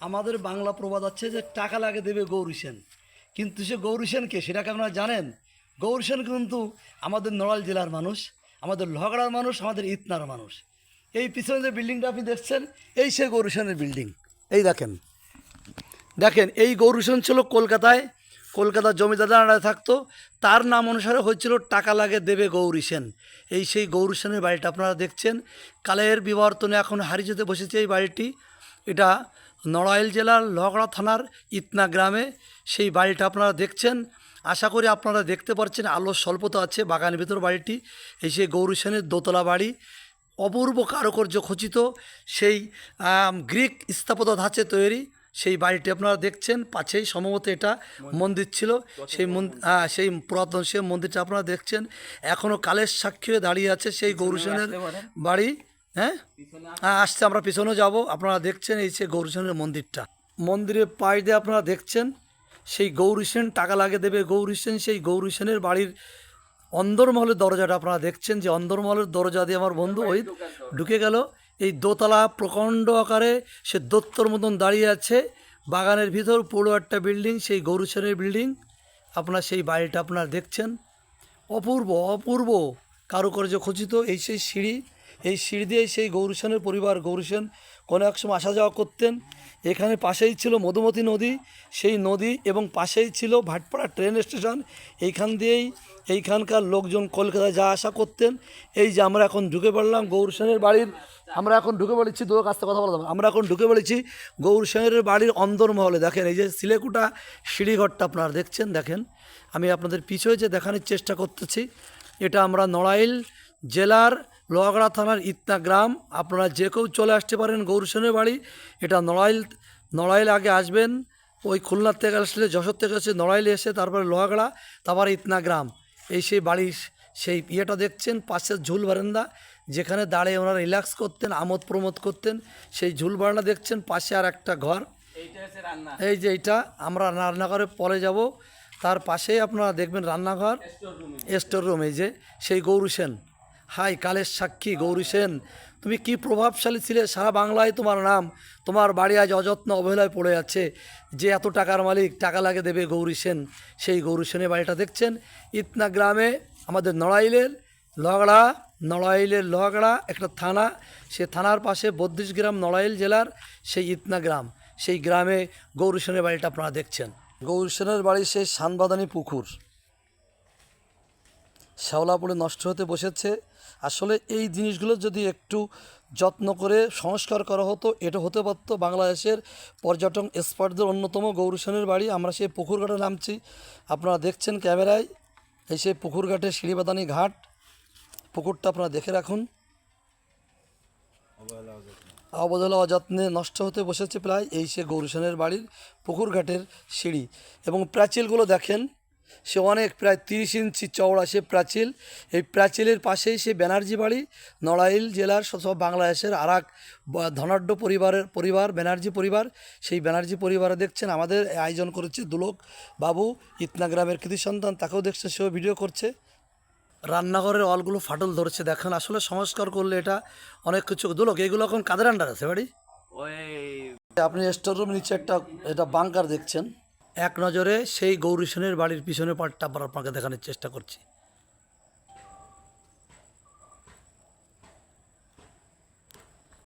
আমাদের বাংলা প্রবাদ আছে যে টাকা লাগে দেবে গৌরী সেন। কিন্তু সে গৌরী সেন কে? সেটাকে আপনারা জানেন? গৌরী সেন কিন্তু আমাদের নড়াল জেলার মানুষ, আমাদের লহগড়ার মানুষ, আমাদের ইতনার মানুষ। এই পিছনে যে বিল্ডিংটা আপনি দেখছেন, এই সে গৌরী সেনের বিল্ডিং। এই দেখেন। দেখেন, এই গৌরী সেন ছিল কলকাতায়। কলকাতার জমিদাররা থাকতো। তার নাম অনুসারে হয়েছিল টাকা লাগে দেবে গৌরী সেন। এই সেই গৌরী সেনের বাড়িটা আপনারা দেখছেন। কালের বিবর্তনে এখন হারিয়ে যেতে বসেছে এই বাড়িটি। এটা নড়াইল জেলার লহগড়া থানার ইতনা গ্রামে। সেই বাড়িটা আপনারা দেখছেন। আশা করি আপনারা দেখতে পাচ্ছেন আলোর স্বল্পতা আছে বাগানের ভিতর বাড়িটি। এই সেই গৌরী সেনের দোতলা বাড়ি। অপূর্ব কারুকার্য খচিত সেই গ্রিক স্থাপত্য ধাঁচে তৈরি। সেই বাড়িটি আপনারা দেখছেন পাশেই সম্ভবত এটা মন্দির। ছিল। সেই হ্যাঁ, সেই পুরাতন সেই মন্দিরটা আপনারা দেখছেন। এখনও কালের সাক্ষী দাঁড়িয়ে আছে সেই গৌরীসেনের বাড়ি। হ্যাঁ? হ্যাঁ আসছে, আমরা পিছনে যাব। আপনারা দেখছেন এই সেই গৌরীসেনের মন্দিরটা। মন্দিরের পাশ দিয়ে আপনারা দেখছেন, সেই গৌরী সেন টাকা লাগে দেবে। গৌরী সেন সেই গৌরী সেনের বাড়ির অন্দরমহলের দরজাটা আপনারা দেখছেন যে অন্দরমহলের দরজা দিয়ে আমার বন্ধু ওই ঢুকে গেল। এই দোতলা প্রকাণ্ড আকারে সে দত্তর মতন দাঁড়িয়ে আছে। বাগানের ভিতর পুরো একটা বিল্ডিং, সেই গৌরী সেনের বিল্ডিং। আপনার সেই বাড়িটা আপনারা দেখছেন। অপূর্ব অপূর্ব কারুকার্য খচিত এই সেই সিঁড়ি। এই সিঁড়ি দিয়ে সেই গৌরীসেনের পরিবার গৌরীসেন কোনো এক সময় আসা যাওয়া করতেন। এখানে পাশেই ছিল মধুমতি নদী। সেই নদী এবং পাশেই ছিল ভাটপাড়া ট্রেন স্টেশন। এইখান দিয়েই এইখানকার লোকজন কলকাতায় যা আসা করতেন। এই যে আমরা এখন ঢুকে পড়লাম গৌরসেনের বাড়ির, আমরা এখন ঢুকে পড়েছি দু কাছ থেকে কথা বললাম আমরা এখন ঢুকে পড়েছি গৌর সেনের বাড়ির অন্দরমহলে। দেখেন, এই যে সিলেকুটা সিঁড়িঘরটা আপনারা দেখছেন, দেখেন। আমি আপনাদের পিছনে যে দেখানোর চেষ্টা করতেছি, এটা আমরা নড়াইল জেলার লোহাগড়া থানার ইতনা গ্রাম। আপনারা যে কেউ চলে আসতে পারেন গৌরসেনের বাড়ি। এটা নড়াইল নড়াইল আগে আসবেন। ওই খুলনার থেকে আসলে যশোর থেকে এসে নড়াইলে এসে তারপরে লোহাগড়া তারপরে ইতনা গ্রাম। এই সেই বাড়ির সেই ইয়েটা দেখছেন পাশের ঝুল বারান্দা। যেখানে দাঁড়িয়ে ওনারা রিল্যাক্স করতেন আমোদ প্রমোদ করতেন সেই ঝুল বারান্দা দেখছেন পাশে আর একটা ঘর। এই যে এইটা আমরা রান্নাঘরে পরে যাব। তার পাশেই আপনারা দেখবেন রান্নাঘর। স্টোর রুম এই যে সেই গৌরী সেন। হাই কালের সাক্ষী গৌরী সেন। তুমি কি প্রভাবশালী ছিলে? সারা বাংলায় তোমার নাম। তোমার বাড়ি আজ অযত্ন অবহেলায় পড়ে আছে। যে এত টাকার মালিক টাকা লাগে দেবে গৌরী সেন। সেই গৌরী সেনের বাড়িটা দেখছেন? ইতনা গ্রামে আমাদের নড়াইলের লগড়া নড়াইলের লগড়া একটা থানা। সে থানার পাশে বত্রিশ গ্রাম নড়াইল জেলার সেই ইতনা গ্রাম। সেই গ্রামে গৌরী সেনের বাড়িটা আপনারা দেখছেন। গৌরী সেনের বাড়ি সেই সানবাদানি পুকুর। শ্যাওলা পড়ে নষ্ট হতে বসেছে। আসলে এই জিনিসগুলো যদি একটু যত্ন করে সংস্কার করা হতো, এটা হতে পারতো বাংলাদেশের পর্যটন স্পটদের অন্যতম গৌরীসেনের বাড়ি। আমরা সেই পুকুরঘাটে নামছি। আপনারা দেখছেন ক্যামেরায়, এই সেই পুকুরঘাটে সিঁড়িবাদানি ঘাট। পুকুরটা আপনারা দেখে রাখুন। অবহেলা অযত্নে নষ্ট হতে বসেছে প্রায়, এই সে গৌরীসেনের বাড়ির পুকুরঘাটের সিঁড়ি। এবং প্রাচীলগুলো দেখেন। সে অনেক প্রায় তিরিশ ইঞ্চি চওড়া সে প্রাচীল। এই প্রাচীলের পাশেই সে ব্যানার্জি বাড়ি নড়াইল জেলার সব বাংলাদেশের আর এক ধনাঢ্য পরিবারের পরিবার ব্যানার্জি পরিবার। সেই ব্যানার্জি পরিবারে দেখছেন আমাদের আয়োজন করেছে দুলোক বাবু ইতনা গ্রামের কৃতি সন্তান তাকেও দেখছে সেও ভিডিও করছে। রান্নাঘরের অলগুলো ফাটল ধরেছে দেখেন আসলে সংস্কার করলে এটা অনেক কিছু। দুলোক এইগুলো এখন কাদের আন্ডার আছে বাড়ি? আপনি স্টোর রুম নিচে একটা এটা বাংকার দেখছেন। এক নজরে সেই গৌরী সেনের বাড়ির পিছনের পাটটা আবার আপনাকে দেখানোর চেষ্টা করছি।